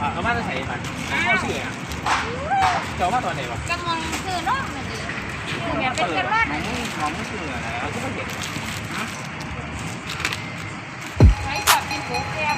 อ่าเอามาจะใส่มันเข้าชื่ออะเจ้ามาตอนไหนวะกำลังซื้อน้องมาดิเนี่ยเป็นกันว่าหมองหมองชื่ออะไรก็ไม่เห็นใช้แบบเป็นโค้กแก้ว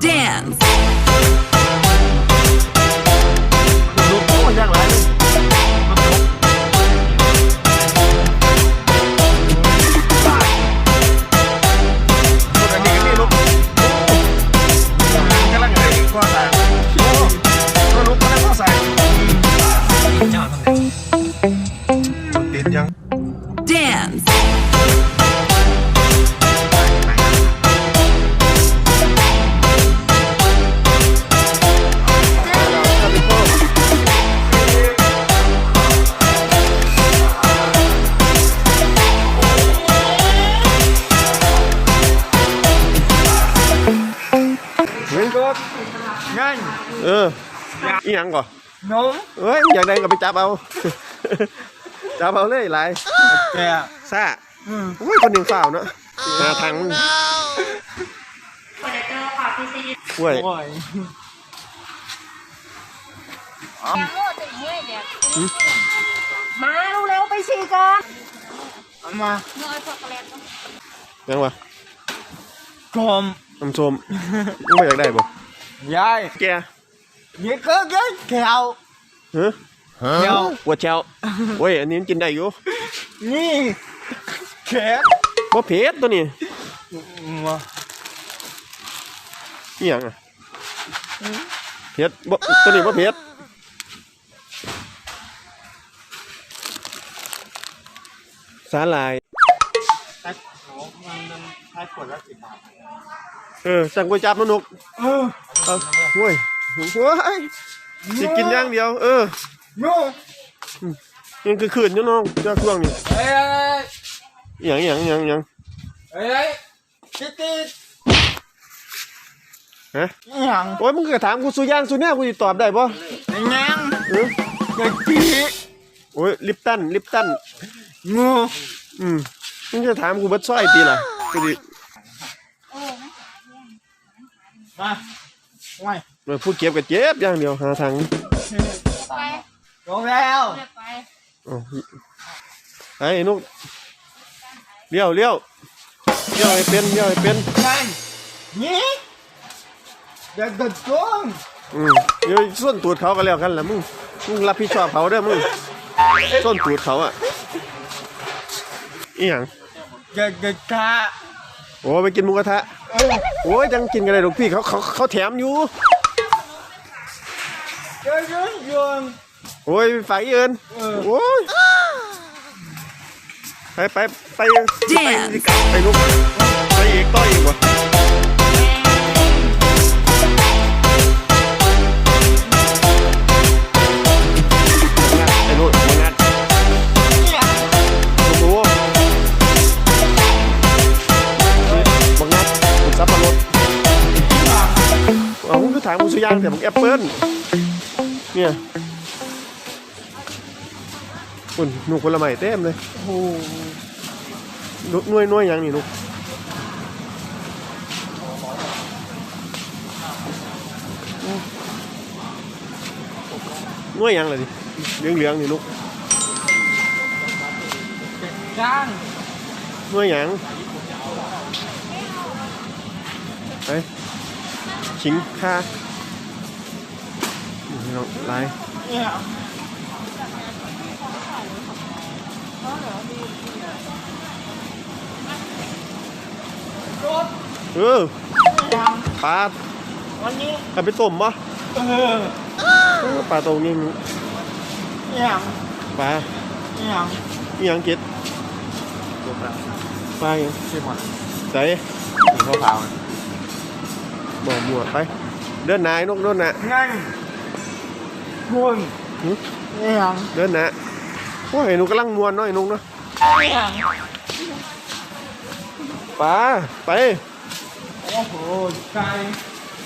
Dance. เอออีหยังก่อนนมเอ้ยอยากได้ก็ไปจับเอา จับเอาเลยหลายแกซ่าอุ้ยคนหนึ่งฝ่าวเนาะหาทางมึงห่วยโอ้ยอย่าโง่จะเมื่อยเดี๋ยวมาเร็วๆไปฉี่ก่อนเอามาเนื้อช็อกโกแลตยังวะกลมน้ำส้มมึงไม่อยากได้บ่ ยายแกยี่ก็ยัยแขวเฮ้ยเดี๋ยวหัวเช้าโอ้ย อันนี้มันกินได้อยู่นี่แขนบ่เผ็ดตัวนี้มาอีหยังอะเผ็ดบ่ตัวนี้บ่เผ็ดสาหร่าย ตัดเขามันมันใช้ขวดละสิบบาท เออสั่งก๋วยจับมนุกเออเอาโว้ยโว้ยสิกินอย่างเดียว เออโน่ยังคือคืนอยู่น้องเจ้าช่วงนี้เฮ้ยอหย่างอหย่างอหย่างอหย่างเฮ้ยติดติดฮะยังโอ้ยมึงก็ถามกูสุย่างสุเนี่ยกูจะตอบได้ปะยังเออเด็กจีโอ้ยลิปตันลิปตันงูอืมมึงจะถามกูเบัดซอยตีล่ะกูดิ มาไว้มาพูดเก็บกับเจ็บอย่างเดียวหาทางไปลงแล้วเดี๋ยวไปอ๋อไอ้นุกเลี้ยวเลี้ยวเลี้ยวให้เป็นเลี้ยวให้เป็นนั่นนี่เด็กเด็กจงอืมเดี๋ยวส้นตูดเขาก็แล้วกันแหละมึงมึงรับผิดชอบเขาเด้อมึงส้นตูดเขาอะอีหยังเด็กเด็กกะโอ้ไปกินหมูกระทะเออ โอ้ยยังกินกันเลยลูกพี่เขาเขาเขาแถมอยู่เด็กยืนยนโอ้ยฝ่ายเอินโอ้ยไปไปไปไปไปลูกไปอีกต่ออีกวะ ยางแต่มึงแอปเปิ้ลเนี่ยอุ่นหนูผลไม้เต็มเลยโอ้หลูกหน่วยหน่วยยังนี่ลูกหน่วยยังเลยดิเหลืองเหลืองนี่ลูกจ้างหน่วยยังไปขิงค่า นี่น้องลายเนี่ยรถเออปลาวันนี้เอาไปต้มปะเออเออปลาตรงนี้อย่างปลาอย่างอีหยังกิดตัวปลาปลาอย่างใช่หมดใส่ถึงข้าวเปล่าบ่หมวดไป เดินหนายนกเดินหนา งั้นมุนหึอย่างเดินหนาโอ้ยหนูกำลังมวนเน้อยนุกเนาะอย่างปลาไป โอ้โห ไก่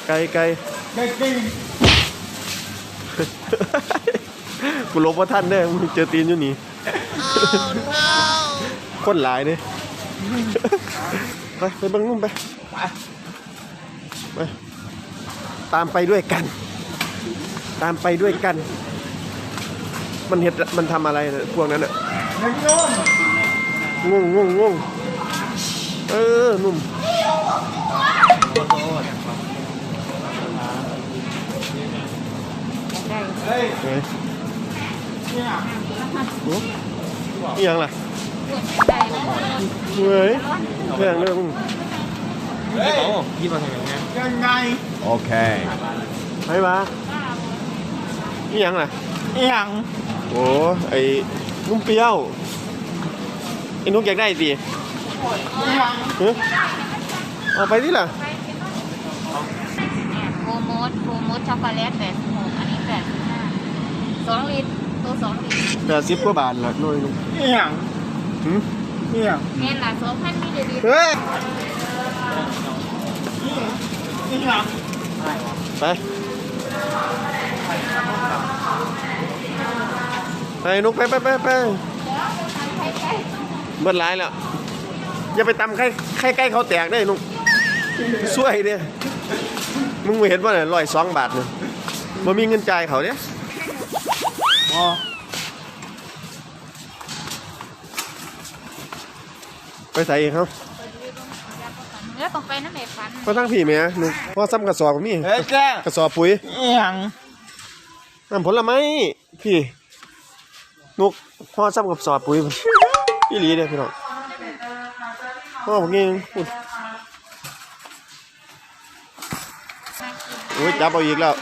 ไกลไกลไก่กินกูหลบว่าท่านเด้อมึงเจอตีนอยู่นี่คนหลายเด้ไปไปเบังนุ่มไปไป ไป ตามไปด้วยกัน ตามไปด้วยกัน มันเห็ดมันทำอะไรนะพวกนั้นอะหนึ่งนุ่มงงงงงงเออนุ่มเฮ้ยเฮ้ยเนี่ยโอ้นี่ยังล่ะได้ไหมเฮ้ยเรื่องเรื่องมึงเฮ้ยยี่มาทำยังไงยังไงไปมา นี่ยังล่ะอย่างโอ้ไอ้นุ่มเปรี้ยวไอ้นุกอยากได้สิอย่างเฮ้ยเอาไปที่ล่ะเนี่ยโฟร์โมดโฟร์โมดช็อกโกแลตแปดสิบหกอันนี้แปดสิบห้าสองลิตรตัวสองลิตรแปดสิบกว่าบาทละหน่อยนึงอย่างหืมอย่างเมนละสองพันมิลลิลิตรเฮ้ยอย่างไป ไปนุกไปไปไปไปเบิดร้ายแล้วอย่าไปตำใครใครใกล้เขาแตกได้นุกช่วยเด้มึงไม่เห็นว่าเนี่ยร้อยสองบาทเนี่ยมันมีเงินจ่ายเขาเนี่ยอ๋อไปใส่เองครับเนื้อต้องไปนั่นแหละฟันก็ตั้งผีไหมอะนุกพอซ้ำกระสอบกับนี่เฮ้ยแกกระสอบปุ๋ยอย่างน้ำผลไม้พี่ นุกพ่อซ้ำกับสอบปุ๋ยพี่หลีเด้อพี่น้องพ่อบอกงี้พูดโอ้ยจับเอาอีกแล้ว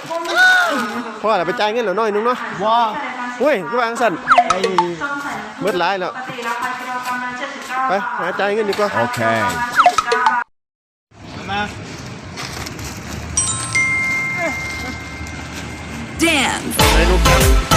พ่อเราไปจ่ายเงินแล้วน้อยนึงเนาะว้าเฮ้ยที่วางสั่นไอ้เบิดร้ายแล้วไปหาจ่ายเงินดีกว่า Okay. มา Dance.